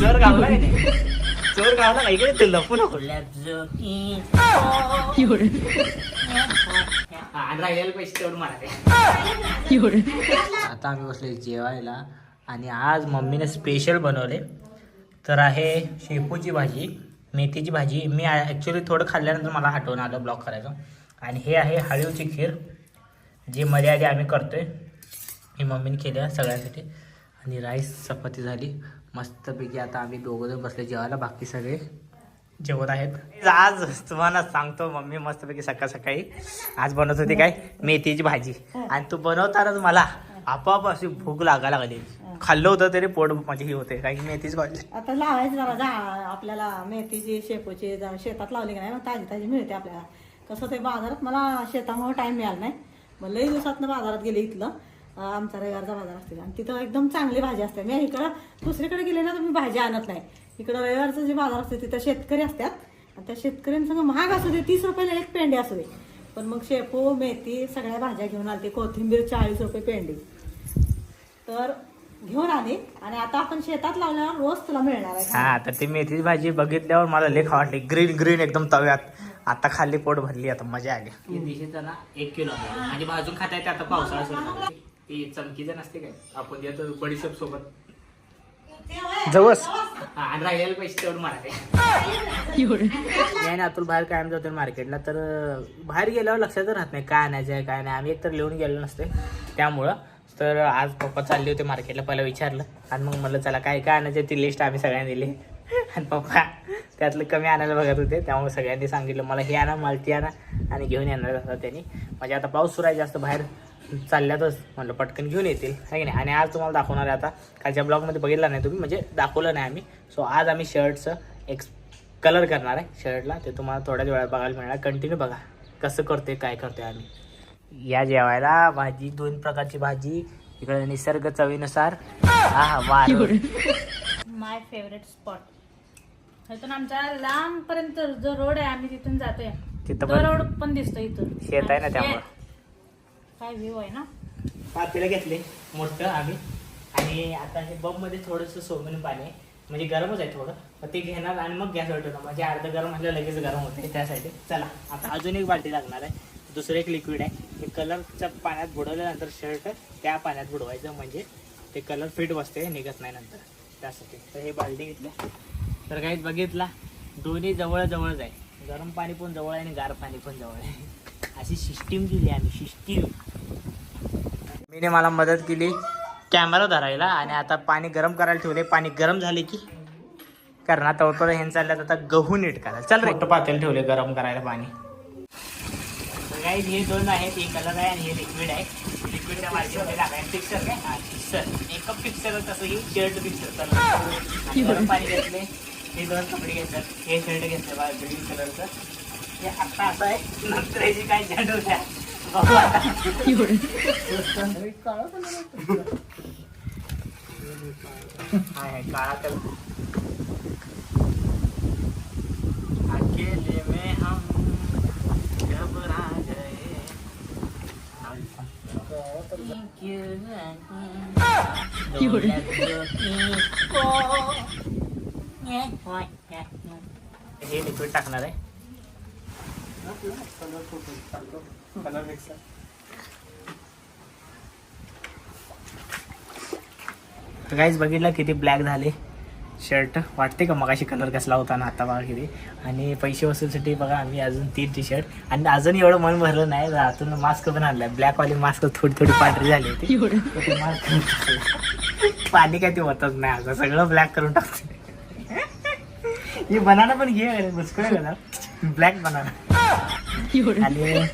चोर गावला चोर गावला का? इकडे तू लपू नको आणि राहिलेले पैसे तेवढं मला दे. आता आम्ही बसले जेवायला आणि आज मम्मीने स्पेशल बनवले. तर आहे शेपूची भाजी मेथीची भाजी. मी ॲक्च्युली थोडं खाल्ल्यानंतर मला आठवण आलं ब्लॉक करायचं. आणि हे आहे हळीवची खीर जी मध्ये आधी आम्ही करतोय. ही मम्मीने केली आहे सगळ्यांसाठी. आणि राईस चपाती झाली. मस्तपैकी आता आम्ही दोघंजण बसले जेवायला. बाकी सगळे जेवत आहेत. आज तुम्हाला सांगतो मम्मी मस्तपैकी सकाळ सकाळी आज बनवत होती काय? मेथीची भाजी. आणि तू बनवतानाच मला आपोआप अशी भूक लागायला लागली. खाल्लं होतं तरी पोट म्हणजे माझी ही होते. काही मेथीच भाजी. आता लावायचं जरा जा आपल्याला मेथीची शेपूची शेतात लावली की नाही ताजी ताजी मिळते आपल्याला. कसं ते बाजारात मला शेतामुळे टाइम मिळाला नाही. मग लई दिवसात बाजारात गेले इथलं. आमचा रविवारचा बाजार असते. आणि तिथं एकदम चांगली भाजी असते. मी इकडं दुसरीकडे गेले ना तर मी भाजी आणत नाही. इकडं रविवारचं जे बाजार असते तिथं शेतकरी असतात. आणि त्या शेतकऱ्यांसंग महाग असू दे तीस रुपयाला एक पेंडी असू दे. पण मग शेपू मेथी सगळ्या भाज्या घेऊन आलते. कोथिंबीर चाळीस रुपये पेंडी. तर घेऊन आले. आणि आता आपण शेतात लावल्यावर रोज तुला मिळणार आहे. हा तर ती मेथीची भाजी बघितल्यावर मला लेख वाटली. ग्रीन ग्रीन एकदम तव्यात. आता खाल्ली पोट भरली आता मजा आली. दिशेचा ना एक किलो. म्हणजे भाजून खाता येते आता पावसाळा सुरू ती चमकीचं नसते काय? आपण देतो बडीशेप सोबत. जवस. आणि राहिलेले पैसे तेवढं मारायचे मी आणि अतुल बाहेर कायम जातो मार्केटला. तर अं, बाहेर गेल्यावर लक्षात राहत नाही काय आणायचं आहे काय नाही. आम्ही एकतर लिहून गेलो नसते त्यामुळं. तर आज पप्पा चालले होते मार्केटला पहिला विचारलं. आणि मग म्हणलं चला काय काय आणायचं ती लिस्ट आम्ही सगळ्यांनी दिली. आणि पप्पा त्यातलं कमी आणायला बघत होते. त्यामुळे सगळ्यांनी सांगितलं मला हे आणा मला ती आणा आणि घेऊन येणार होता त्यांनी. म्हणजे आता पाऊस सुरू आहे जास्त बाहेर. चालल्यातच म्हणलं पटकन घेऊन येतील. आहे की नाही? आणि आज तुम्हाला दाखवणार आहे आता कालच्या ब्लॉगमध्ये बघितला नाही तुम्ही म्हणजे दाखवलं नाही आम्ही. सो आज आम्ही शर्टचं एक्स कलर करणार आहे शर्टला ते तुम्हाला थोड्याच वेळात बघायला मिळणार. कंटिन्यू बघा कसं करतोय काय करतोय आम्ही. या जेवायला भाजी दोन प्रकारची भाजी. इकडे निसर्ग चवीनुसार. हा वार. माय फेवरेट स्पॉट इथून आमच्या लांब पर्यंत जो रोड आहे आम्ही तिथून जातोय. तिथं रोड पण दिसतो इथून. शेत आहे ना त्यामुळं. काय व्ह्यू आहे ना? पातेला घेतले मोठं आम्ही. आणि आता हे बबमध्ये थोडंसं सोबीन पाणी आहे. म्हणजे गरमच आहे थोडं. मग ते घेणार आणि मग गॅस ठेवणार. म्हणजे अर्धं गरम म्हटलं लगेच गरम होते त्यासाठी. चला आता अजून एक बाल्टी लागणार आहे. दुसरं एक लिक्विड आहे. ते कलरच्या पाण्यात बुडवल्यानंतर शर्ट त्या पाण्यात बुडवायचं. म्हणजे ते कलर फिट बसते निघत नाही नंतर. त्यासाठी. तर हे बाल्टी घेतलं. तर काहीच बघितला? दोन्ही जवळ जवळच आहे. गरम पाणी पण जवळ आहे आणि गार पाणी पण जवळ आहे. अशी सिस्टीम दिली आम्ही सिस्टीम मीने मला मदत केली. कॅमेरा धरायला आणि आता पाणी गरम करायला ठेवले पाणी गरम झाले की करणार तवपर हे चालल्यात आता गहू नीट करा. चल रे. पातेल ठेवले गरम करायला पाणी. हे दोन आहेत. हे कलर आहे आणि हे लिक्विड आहे. लिक्विड त्या मार्केटमध्ये टाकायचं फिक्सर काय? हा फिक्सर मेकअप फिक्सर तसं ही शर्ट आणि गरम पाणी घेतले हे दोन कपडे घेतलं हे शर्ट घेतलं ग्रीन कलरचं हे आता असं आहे नंतर याची काय झंड होत्या बघू आता हाय हाय काळा कलर. अकेले में हम घबरा गए। हे लिक्विड टाकणार आहे. गाईज बघितलं किती ब्लॅक झाले. शर्ट वाटते का मगाशी कलर कसला होता ना आता बघा किती. आणि पैसे वसूलसाठी बघा आम्ही अजून तीन टी शर्ट आणि अजून एवढं मन भरलं नाही आतून मास्क पण आणलाय. ब्लॅकवाली मास्क थोडी थोडी पांढरी झाली होती. पाणी काय ते होतच नाही असं सगळं ब्लॅक करून टाकते हे बनाना पण घे मुस्कुळे कलर ब्लॅक बनाना आणि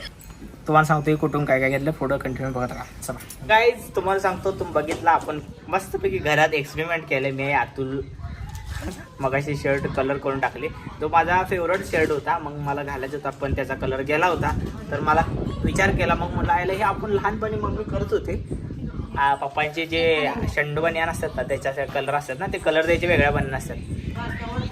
तुम्हाला सांगतो हे कुठून काय काय घेतलं फोटो कंटिन्यू बघत राहा. चला. गाईज तुम्हाला सांगतो तुम्ही बघितला आपण मस्तपैकी घरात एक्सपेरिमेंट केले मी अतुल. मगाशी शर्ट कलर करून टाकले. तो माझा फेवरेट शर्ट होता. मग मला घालायचा होता पण त्याचा कलर गेला होता. तर मला विचार केला मग मला यायला हे आपण लहानपणी मम्मी करत होते. पप्पांचे जे शंड बनियान असतात ना त्याच्या कलर असतात ना ते कलर द्यायचे वेगळ्या बनियान असतात.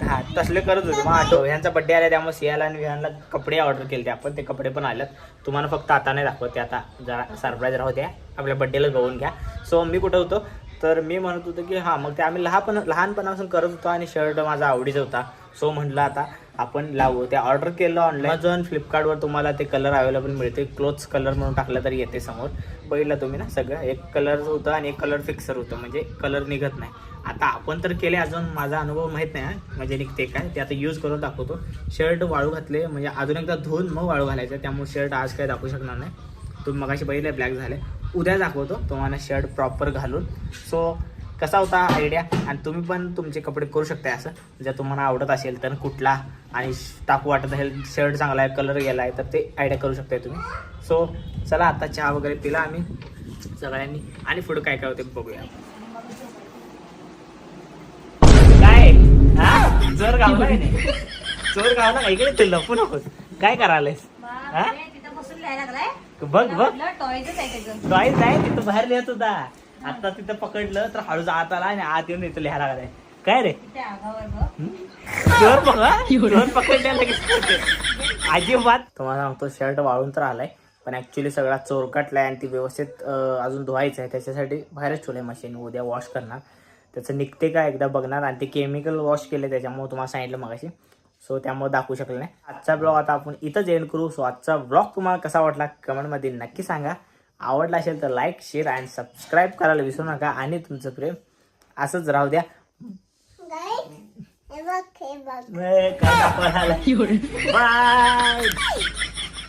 हा तसले करत होते. मग आठव ह्यांचा बड्डे आला त्यामुळे सियाला आणि विहानला कपडे ऑर्डर केले आपण ते कपडे पण आलेत. तुम्हाला फक्त आता नाही दाखवते आता. जरा सरप्राईज राहू द्या. आपल्या बड्डेला गवून घ्या. सो मी कुठं होतो? तर मी म्हणत होतो की हां मग ते आम्ही लहानपण लहानपणापासून करत होतो आणि शर्ट माझा आवडीचा होता. सो म्हटलं आता आपण लावू. ते ऑर्डर केलं ऑनलाईन अमेझॉन फ्लिपकार्टवर तुम्हाला ते कलर अवेलेबल मिळते. क्लोथ्स कलर म्हणून टाकलं तरी येते समोर. पहिलं तुम्ही ना सगळं एक कलर होतं आणि एक कलर फिक्सर होतं. म्हणजे कलर निघत नाही. आता आपण तर केले अजून माझा अनुभव माहीत नाही म्हणजे निघते काय? ते आता यूज करून दाखवतो. शर्ट वाळू घातले म्हणजे अजून एकदा धुवून मग वाळू घालायचं. त्यामुळे शर्ट आज काय दाखवू शकणार नाही. तुम्ही मगाशी बघितले ब्लॅक झाले. उद्या दाखवतो तुम्हाला शर्ट प्रॉपर घालून. सो कसा होता आयडिया आणि तुम्ही पण तुमचे कपडे करू शकता असं. जर तुम्हाला आवडत असेल तर कुठला आणि टाकू वाटत असेल शर्ट चांगला आहे कलर गेला आहे तर ते आयडिया करू शकताय तुम्ही. सो चला आता चहा वगैरे पिला आम्ही. सगळ्यांनी. आणि पुढे काय काय होते बघूया. काय? हा? चोर गावला नाही चोर गावला का इकडे तू लपू काय करायलास हा? लागलाय? बघ बघ. टॉयच आहे त्याचं टॉईस आहे तिथं बाहेर लिहत होता. आता तिथं पकडलं तर हळूच आत आला आणि आत येऊन इथं लिहायला लागलाय. काय रे? त्या आगावर बघ. चोर बघा. चोर पकडल्या लगेच करते. अजिबात. तुम्हाला सांगतो शर्ट वाळून तर आलाय पण ऍक्च्युली सगळा चोरकटलाय आणि ती व्यवस्थित अजून धुवायचं आहे. त्याच्यासाठी बाहेरच ठेवलंय मशीन उद्या वॉश करणार. त्याचं निघते का? एकदा बघणार. आणि ते केमिकल वॉश केले त्याच्यामुळे तुम्हाला सांगितलं मगाशी. सो त्यामुळे दाखवू शकलं नाही. आजचा ब्लॉग आता आपण इथंच एंड करू. सो आजचा ब्लॉग तुम्हाला कसा वाटला कमेंटमध्ये नक्की सांगा. आवडला असेल तर लाईक शेअर आणि सबस्क्राईब करायला विसरू नका. आणि तुमचं प्रेम असंच राहू द्या? बाय